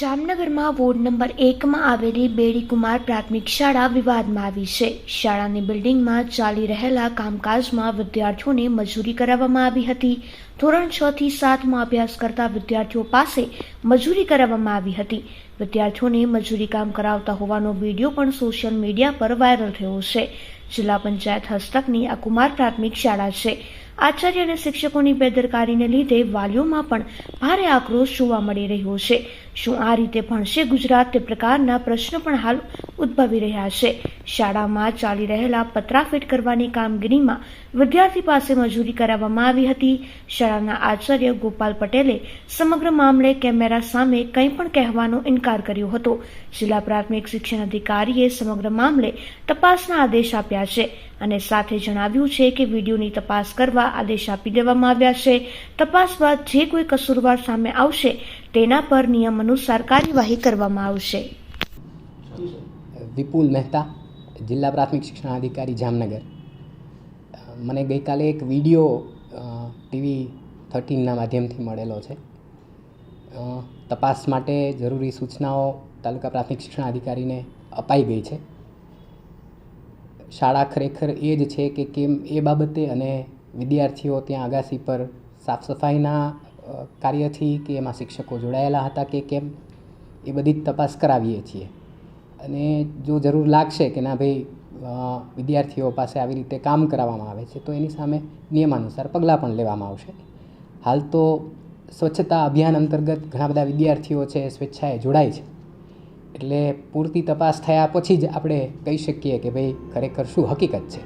જામનગરમાં ward number એકમાં આવેલી બેડીકુમાર પ્રાથમિક શાળા વિવાદમાં આવી છે. શાળાની બિલ્ડિંગમાં ચાલી રહેલા કામકાજમાં વિદ્યાર્થીઓને મજૂરી કરાવવામાં આવી હતી. ધોરણ છ થી સાતમાં અભ્યાસ કરતા વિદ્યાર્થીઓ પાસે મજૂરી કરાવવામાં આવી હતી. વિદ્યાર્થીઓને મજૂરી કામ કરાવતા હોવાનો વીડિયો પણ સોશિયલ મીડિયા પર વાયરલ થયો છે. જિલ્લા પંચાયત હસ્તકની આ કુમાર પ્રાથમિક શાળા છે. આચાર્ય અને શિક્ષકોની બેદરકારીને લીધે વાલીઓમાં પણ ભારે આક્રોશ જોવા મળી રહ્યો છે. શું આ રીતે ભણશે ગુજરાત? તે પ્રકારના પ્રશ્નો પણ હાલ ઉદ્ભવી રહ્યા છે. શાળામાં ચાલી રહેલા પતરા ફિટ કરવાની કામગીરીમાં વિદ્યાર્થી પાસે મજૂરી કરાવવામાં આવી હતી. શાળાના આચાર્ય ગોપાલ પટેલે સમગ્ર મામલે કેમેરા સામે કંઈ પણ કહેવાનો ઇનકાર કર્યો હતો. જિલ્લા પ્રાથમિક શિક્ષણ અધિકારીએ સમગ્ર મામલે તપાસના આદેશ આપ્યા છે અને સાથે જણાવ્યું છે કે વિડીયોની તપાસ કરવા આદેશ આપી દેવામાં આવ્યા છે. તપાસ બાદ જે કોઈ કસૂરવાર સામે આવશે તેના પર નિયમ અનુસાર કાર્યવાહી કરવામાં આવશે. વિપુલ મહેતા, જિલ્લા પ્રાથમિક શિક્ષણાધિકારી જામનગર. મને ગઈકાલે એક વીડિયો ટીવી થર્ટીનના માધ્યમથી મળેલો છે. તપાસ માટે જરૂરી સૂચનાઓ તાલુકા પ્રાથમિક શિક્ષણાધિકારીને અપાઈ ગઈ છે. શાળા ખરેખર એ જ છે કે કેમ એ બાબતે અને વિદ્યાર્થીઓ ત્યાં અગાસી પર સાફ સફાઈના કાર્યથી કે એમાં શિક્ષકો જોડાયેલા હતા કે કેમ, એ બધી જ તપાસ કરાવીએ છીએ. અને જો જરૂર લાગશે કે ના ભાઈ વિદ્યાર્થીઓ પાસે આવી રીતે કામ કરાવવામાં આવે છે, તો એની સામે નિયમાનુસાર પગલાં પણ લેવામાં આવશે. હાલ તો સ્વચ્છતા અભિયાન અંતર્ગત ઘણા બધા વિદ્યાર્થીઓ છે સ્વેચ્છાએ જોડાય છે. એટલે પૂરતી તપાસ થયા પછી જ આપણે કહી શકીએ કે ભાઈ, ખરેખર શું હકીકત છે?